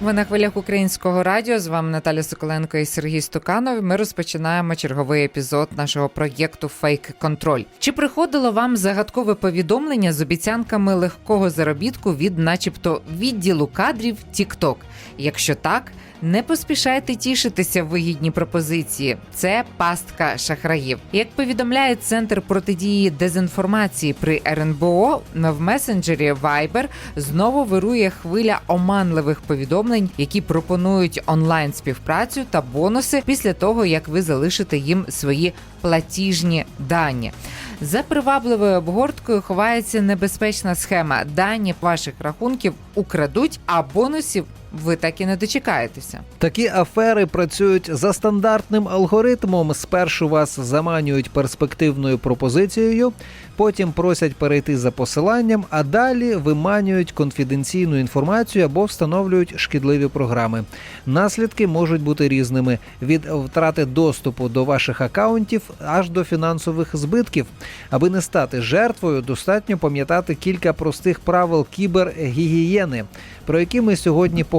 Ви на хвилях українського радіо. З вами Наталя Соколенко і Сергій Стуканов. Ми розпочинаємо черговий епізод нашого проєкту Фейк Контроль. Чи приходило вам загадкове повідомлення з обіцянками легкого заробітку від, начебто, відділу кадрів TikTok? Якщо так, не поспішайте тішитися вигідні пропозиції. Це пастка шахраїв. Як повідомляє центр протидії дезінформації при РНБО, в месенджері Viber знову вирує хвиля оманливих повідомлень, які пропонують онлайн співпрацю та бонуси після того, як ви залишите їм свої платіжні дані. За привабливою обгорткою ховається небезпечна схема. Дані ваших рахунків украдуть, а бонусів ви так і не дочекаєтеся. Такі афери працюють за стандартним алгоритмом. Спершу вас заманюють перспективною пропозицією, потім просять перейти за посиланням, а далі виманюють конфіденційну інформацію або встановлюють шкідливі програми. Наслідки можуть бути різними: від втрати доступу до ваших акаунтів аж до фінансових збитків. Аби не стати жертвою, достатньо пам'ятати кілька простих правил кібергігієни, про які ми сьогодні поговоримо.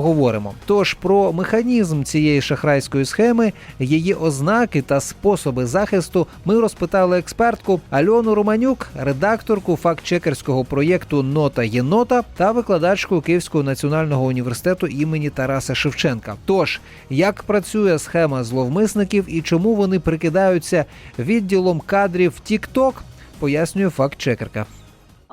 Тож про механізм цієї шахрайської схеми, її ознаки та способи захисту ми розпитали експертку Альону Романюк, редакторку фактчекерського проєкту Нота Єнота та викладачку Київського національного університету імені Тараса Шевченка. Тож як працює схема зловмисників і чому вони прикидаються відділом кадрів TikTok, пояснює фактчекерка.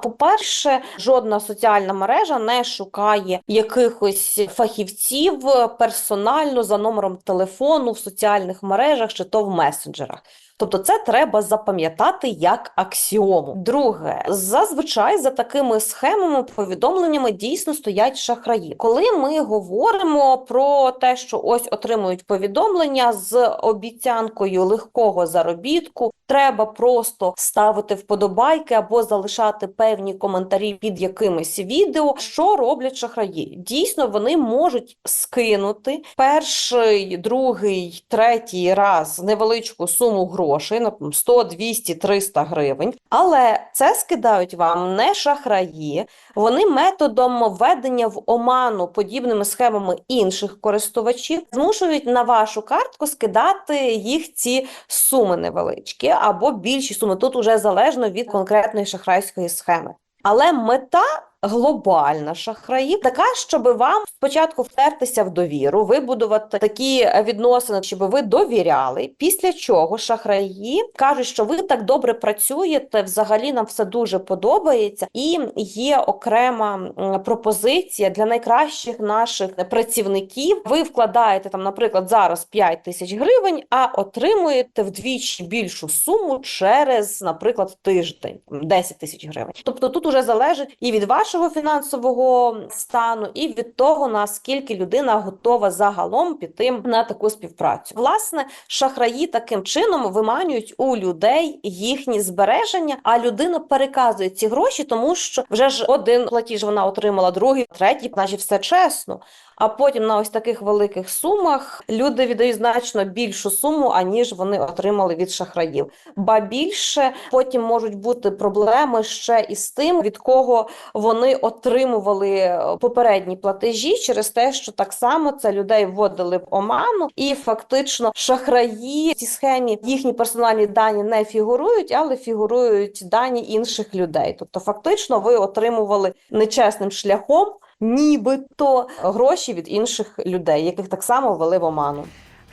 По-перше, жодна соціальна мережа не шукає якихось фахівців персонально за номером телефону в соціальних мережах чи то в месенджерах. Тобто це треба запам'ятати як аксіому. Друге, зазвичай за такими схемами, повідомленнями дійсно стоять шахраї. Коли ми говоримо про те, що ось отримують повідомлення з обіцянкою легкого заробітку, треба просто ставити вподобайки або залишати певні коментарі під якимись відео, що роблять шахраї. Дійсно, вони можуть скинути перший, другий, третій раз невеличку суму грошей, на 100, 200, 300 гривень. Але це скидають вам не шахраї, вони методом введення в оману подібними схемами інших користувачів змушують на вашу картку скидати їх ці суми невеличкі або більші суми. Тут уже залежно від конкретної шахрайської схеми. Але мета глобальна шахраїв така, щоб вам спочатку втертися в довіру, вибудувати такі відносини, щоб ви довіряли. Після чого шахраї кажуть, що ви так добре працюєте, взагалі нам все дуже подобається, і є окрема пропозиція для найкращих наших працівників. Ви вкладаєте там, наприклад, зараз 5 тисяч гривень, а отримуєте вдвічі більшу суму через, наприклад, тиждень 10 тисяч гривень. Тобто тут уже залежить і від вашого фінансового стану, і від того наскільки людина готова загалом піти на таку співпрацю. Власне, шахраї таким чином виманюють у людей їхні збереження, а людина переказує ці гроші, тому що вже ж один платіж вона отримала, другий, третій, значить все чесно. А потім на ось таких великих сумах люди віддають значно більшу суму, аніж вони отримали від шахраїв. Ба більше потім можуть бути проблеми ще із тим, від кого вони отримували е, попередні платежі, через те, що так само це людей вводили в оману, і фактично шахраї в цій схемі їхні персональні дані не фігурують, але фігурують дані інших людей. Тобто, фактично, ви отримували нечесним шляхом. Нібито гроші від інших людей, яких так само ввели в оману.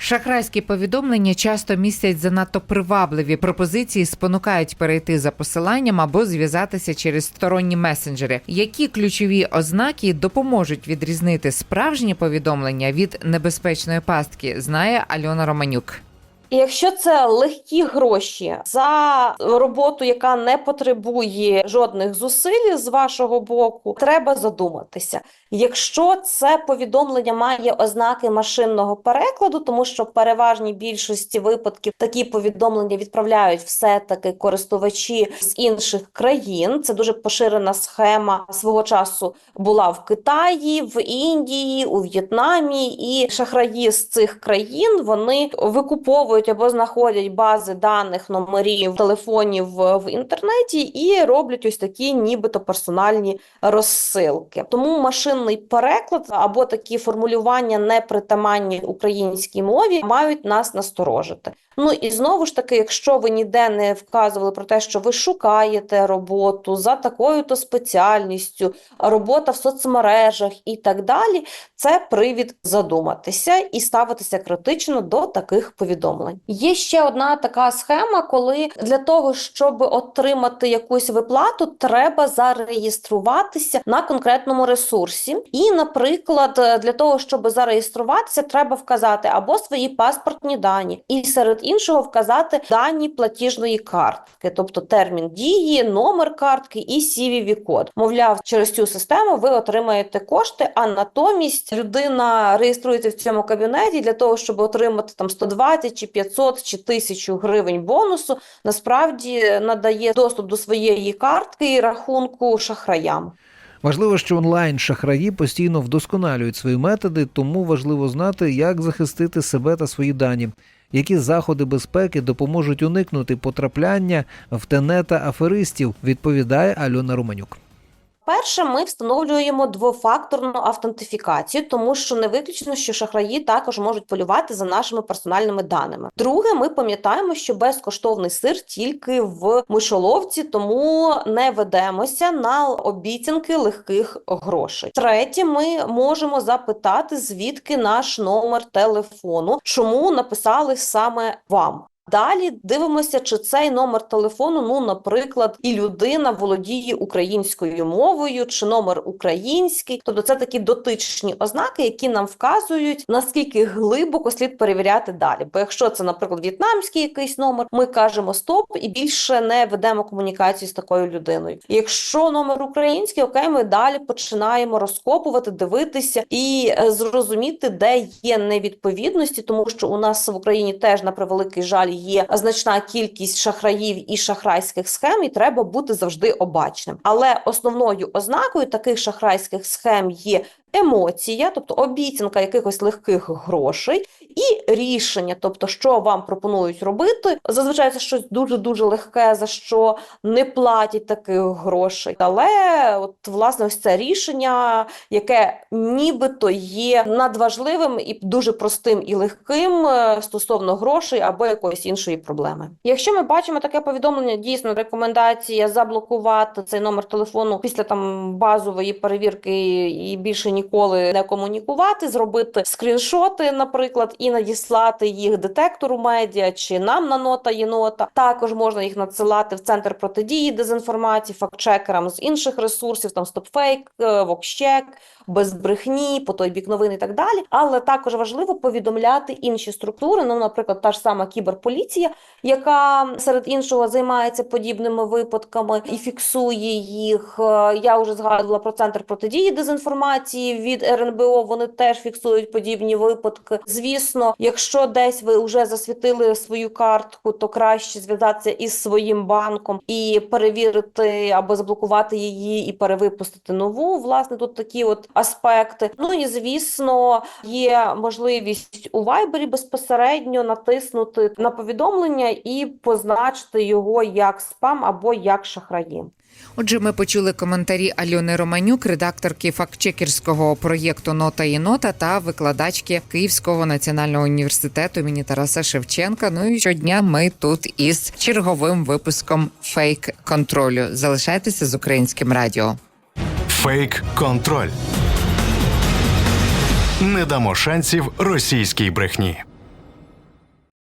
Шахрайські повідомлення часто містять занадто привабливі пропозиції, спонукають перейти за посиланням або зв'язатися через сторонні месенджери. Які ключові ознаки допоможуть відрізнити справжні повідомлення від небезпечної пастки, знає Альона Романюк. І якщо це легкі гроші за роботу, яка не потребує жодних зусиль з вашого боку, треба задуматися. Якщо це повідомлення має ознаки машинного перекладу, тому що в переважній більшості випадків такі повідомлення відправляють все-таки користувачі з інших країн. Це дуже поширена схема свого часу була в Китаї, в Індії, у В'єтнамі, і шахраї з цих країн вони викуповують або знаходять бази даних номерів телефонів в інтернеті і роблять ось такі, нібито персональні розсилки. Тому машинний переклад або такі формулювання непритаманні українській мові мають нас насторожити. Ну і знову ж таки, якщо ви ніде не вказували про те, що ви шукаєте роботу за такою-то спеціальністю, робота в соцмережах і так далі, це привід задуматися і ставитися критично до таких повідомлень. Є ще одна така схема, коли для того, щоб отримати якусь виплату, треба зареєструватися на конкретному ресурсі. І, наприклад, для того, щоб зареєструватися, треба вказати або свої паспортні дані, і серед іншого вказати дані платіжної картки, тобто термін дії, номер картки і CVV-код. Мовляв, через цю систему ви отримаєте кошти, а натомість людина реєструється в цьому кабінеті для того, щоб отримати там 120 чи 500 чи 1000 гривень бонусу, насправді надає доступ до своєї картки і рахунку шахраям. Важливо, що онлайн шахраї постійно вдосконалюють свої методи, тому важливо знати, як захистити себе та свої дані. Які заходи безпеки допоможуть уникнути потрапляння в тенета аферистів, відповідає Альона Романюк. Перше, ми встановлюємо двофакторну автентифікацію, тому що не виключно, що шахраї також можуть полювати за нашими персональними даними. Друге, ми пам'ятаємо, що безкоштовний сир тільки в мишоловці, тому не ведемося на обіцянки легких грошей. Третє, ми можемо запитати, звідки наш номер телефону, чому написали саме вам. Далі дивимося, чи цей номер телефону, ну, наприклад, і людина володіє українською мовою, чи номер український. Тобто це такі дотичні ознаки, які нам вказують, наскільки глибоко слід перевіряти далі. Бо якщо це, наприклад, в'єтнамський якийсь номер, ми кажемо стоп і більше не ведемо комунікацію з такою людиною. Якщо номер український, окей, ми далі починаємо розкопувати, дивитися і е, зрозуміти, де є невідповідності, тому що у нас в Україні теж на превеликий жаль є значна кількість шахраїв і шахрайських схем, і треба бути завжди обачним. Але основною ознакою таких шахрайських схем є емоція, тобто обіцянка якихось легких грошей, і рішення, тобто, що вам пропонують робити. Зазвичай це щось дуже дуже легке, за що не платять таких грошей. Але от власне ось це рішення, яке нібито є надважливим і дуже простим і легким е, стосовно грошей або якоїсь іншої проблеми. Якщо ми бачимо таке повідомлення, дійсно рекомендація заблокувати цей номер телефону після там базової перевірки і більше ніколи не комунікувати, зробити скріншоти, наприклад, і надіслати їх детектору медіа чи нам на нота єнота. Також можна їх надсилати в центр протидії дезінформації, фактчекерам з інших ресурсів, там StopFake, е, VoxCheck, без брехні, по той бік новин і так далі. Але також важливо повідомляти інші структури. Ну, наприклад, та ж сама кіберполіція, яка серед іншого займається подібними випадками і фіксує їх. Е, Я вже згадувала про центр протидії дезінформації від РНБО. Вони теж фіксують подібні випадки. Звісно, якщо десь ви вже засвітили свою картку, то краще зв'язатися із своїм банком і перевірити або заблокувати її і перевипустити нову. Власне, тут такі от аспекти. Ну і звісно, є можливість у Вайбері безпосередньо натиснути на повідомлення і позначити його як спам або як шахраї. Отже, ми почули коментарі Альони Романюк, редакторки фактчекерського проєкту Нота і нота та викладачки Київського національного університету імені Тараса Шевченка. Ну і щодня ми тут із черговим випуском фейк контролю. Залишайтеся з українським радіо. Фейк контроль. Не дамо шансів російській брехні.